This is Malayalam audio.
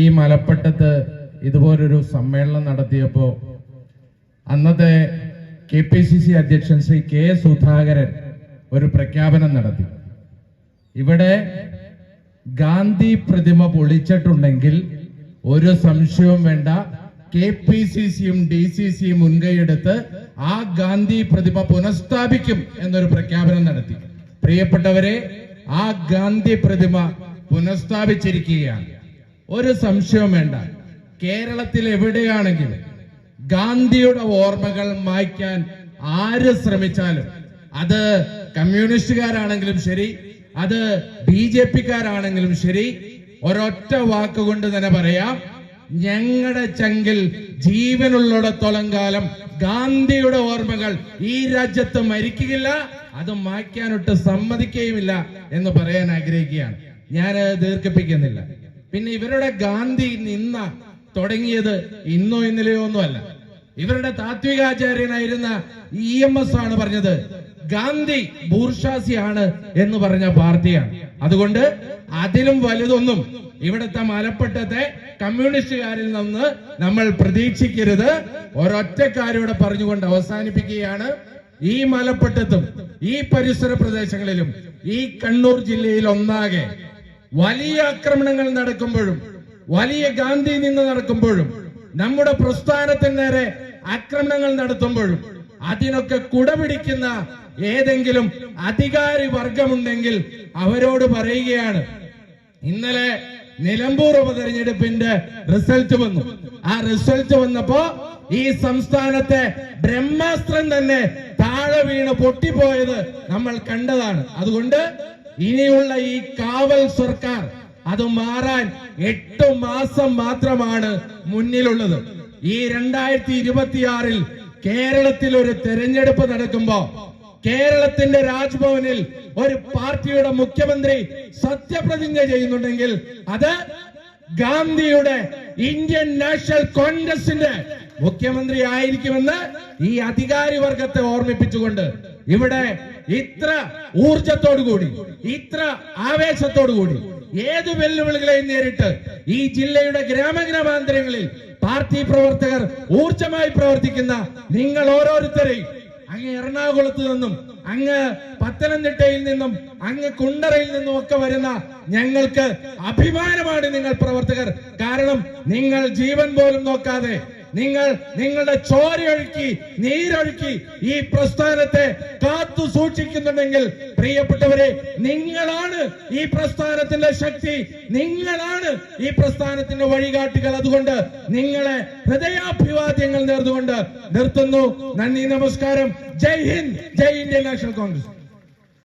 ഈ മലപ്പട്ടത്ത് ഇതുപോലൊരു സമ്മേളനം നടത്തിയപ്പോ അന്നത്തെ കെ പി സി സി അധ്യക്ഷൻ ശ്രീ കെ സുധാകരൻ ഒരു പ്രഖ്യാപനം നടത്തി. ഇവിടെ ഗാന്ധി പ്രതിമ പൊളിച്ചിട്ടുണ്ടെങ്കിൽ ഒരു സംശയവും വേണ്ട. കെ പി സി സിയും ഡി സി സിയും മുൻകൈയെടുത്ത് ആ ഗാന്ധി പ്രതിമ പുനഃസ്ഥാപിക്കും എന്നൊരു പ്രഖ്യാപനം നടത്തി. പ്രിയപ്പെട്ടവരെ ആ ഗാന്ധി പ്രതിമ പുനഃസ്ഥാപിച്ചിരിക്കുകയാണ്. ഒരു സംശയവും വേണ്ട. കേരളത്തിൽ എവിടെയാണെങ്കിലും ഗാന്ധിയുടെ ഓർമ്മകൾ മായ്ക്കാൻ ആര് ശ്രമിച്ചാലും അത് കമ്മ്യൂണിസ്റ്റുകാരാണെങ്കിലും ശരി അത് ബി ജെ പിക്കാരാണെങ്കിലും ശരി ഒരൊറ്റ വാക്കുകൊണ്ട് തന്നെ പറയാം ഞങ്ങളുടെ ചങ്കിൽ ജീവനുള്ളിടത്തോളം കാലം ഗാന്ധിയുടെ ഓർമ്മകൾ ഈ രാജ്യത്ത് മരിക്കുകയില്ല അത് മായ്ക്കാനൊട്ട് സമ്മതിക്കുകയുമില്ല എന്ന് പറയാൻ ആഗ്രഹിക്കുകയാണ്. ഞാൻ ദീർഘിപ്പിക്കുന്നില്ല. പിന്നെ ഇവരുടെ ഗാന്ധി നിന്ന തുടങ്ങിയത് ഇന്നോ ഇന്നലെയോ ഒന്നുമല്ല. ഇവരുടെ താത്വികാചാര്യനായിരുന്ന ഇ എം എസ് ആണ് പറഞ്ഞത്. ഗാന്ധി ബൂർഷാസിയാണ് എന്ന് പറഞ്ഞ പാർട്ടിയാണ്. അതുകൊണ്ട് അതിലും വലുതൊന്നും ഇവിടുത്തെ മലപ്പെട്ടത്തെ കമ്മ്യൂണിസ്റ്റുകാരിൽ നിന്ന് നമ്മൾ പ്രതീക്ഷിക്കരുത്. ഒരൊറ്റക്കാരോടെ പറഞ്ഞുകൊണ്ട് അവസാനിപ്പിക്കുകയാണ്. ഈ മലപ്പെട്ടത്തും ഈ പരിസര പ്രദേശങ്ങളിലും ഈ കണ്ണൂർ ജില്ലയിൽ ഒന്നാകെ വലിയ ആക്രമണങ്ങൾ നടക്കുമ്പോഴും വലിയ ഗാന്ധി നിന്ന് നടക്കുമ്പോഴും നമ്മുടെ പ്രസ്ഥാനത്തിന് നേരെ ആക്രമണങ്ങൾ നടത്തുമ്പോഴും അതിനൊക്കെ കുടപിടിക്കുന്ന ഏതെങ്കിലും അധികാരി വർഗമുണ്ടെങ്കിൽ അവരോട് പറയുകയാണ് ഇന്നലെ നിലമ്പൂർ ഉപതെരഞ്ഞെടുപ്പിന്റെ റിസൾട്ട് വന്നു. ആ റിസൾട്ട് വന്നപ്പോ ഈ സംസ്ഥാനത്തെ ബ്രഹ്മാസ്ത്രം തന്നെ താഴെ വീണ് പൊട്ടിപ്പോയത് നമ്മൾ കണ്ടതാണ്. അതുകൊണ്ട് ഇനിയുള്ള ഈ കാവൽ സർക്കാർ അത് മാറാൻ എട്ട് മാസം മാത്രമാണ് മുന്നിലുള്ളത്. ഈ രണ്ടായിരത്തി ഇരുപത്തിയാറിൽ കേരളത്തിൽ ഒരു തെരഞ്ഞെടുപ്പ് നടക്കുമ്പോ കേരളത്തിന്റെ രാജ്ഭവനിൽ ഒരു പാർട്ടിയുടെ മുഖ്യമന്ത്രി സത്യപ്രതിജ്ഞ ചെയ്യുന്നുണ്ടെങ്കിൽ അത് ഗാന്ധിയുടെ ഇന്ത്യൻ നാഷണൽ കോൺഗ്രസിന്റെ മുഖ്യമന്ത്രി ആയിരിക്കുമെന്ന് ഈ അധികാരി വർഗത്തെ ഓർമ്മിപ്പിച്ചുകൊണ്ട് ഇവിടെ ഇത്ര ഊർജത്തോടു കൂടി ഇത്ര ആവേശത്തോടു കൂടി ഏത് വെല്ലുവിളികളെയും നേരിട്ട് ഈ ജില്ലയുടെ ഗ്രാമഗ്രാമാന്തരങ്ങളിൽ പാർട്ടി പ്രവർത്തകർ ഊർജമായി പ്രവർത്തിക്കുന്ന നിങ്ങൾ ഓരോരുത്തരെയും അങ്ങ് എറണാകുളത്ത് നിന്നും അങ്ങ് പത്തനംതിട്ടയിൽ നിന്നും അങ്ങ് കുണ്ടറയിൽ നിന്നും ഒക്കെ വരുന്ന ഞങ്ങൾക്ക് അഭിമാനമാണ് നിങ്ങൾ പ്രവർത്തകർ. കാരണം നിങ്ങൾ ജീവൻ പോലും നോക്കാതെ നിങ്ങൾ നിങ്ങളുടെ ചോരയൊഴുക്കി നീരൊഴുക്കി ഈ പ്രസ്ഥാനത്തെ കാത്തു സൂക്ഷിക്കുന്നുണ്ടെങ്കിൽ പ്രിയപ്പെട്ടവരെ നിങ്ങളാണ് ഈ പ്രസ്ഥാനത്തിന്റെ ശക്തി നിങ്ങളാണ് ഈ പ്രസ്ഥാനത്തിന്റെ വഴികാട്ടികൾ. അതുകൊണ്ട് നിങ്ങളെ ഹൃദയാഭിവാദ്യങ്ങൾ നേർന്നുകൊണ്ട് നിർത്തുന്നു. നന്ദി നമസ്കാരം. Jai Hind Jai Indian National Congress.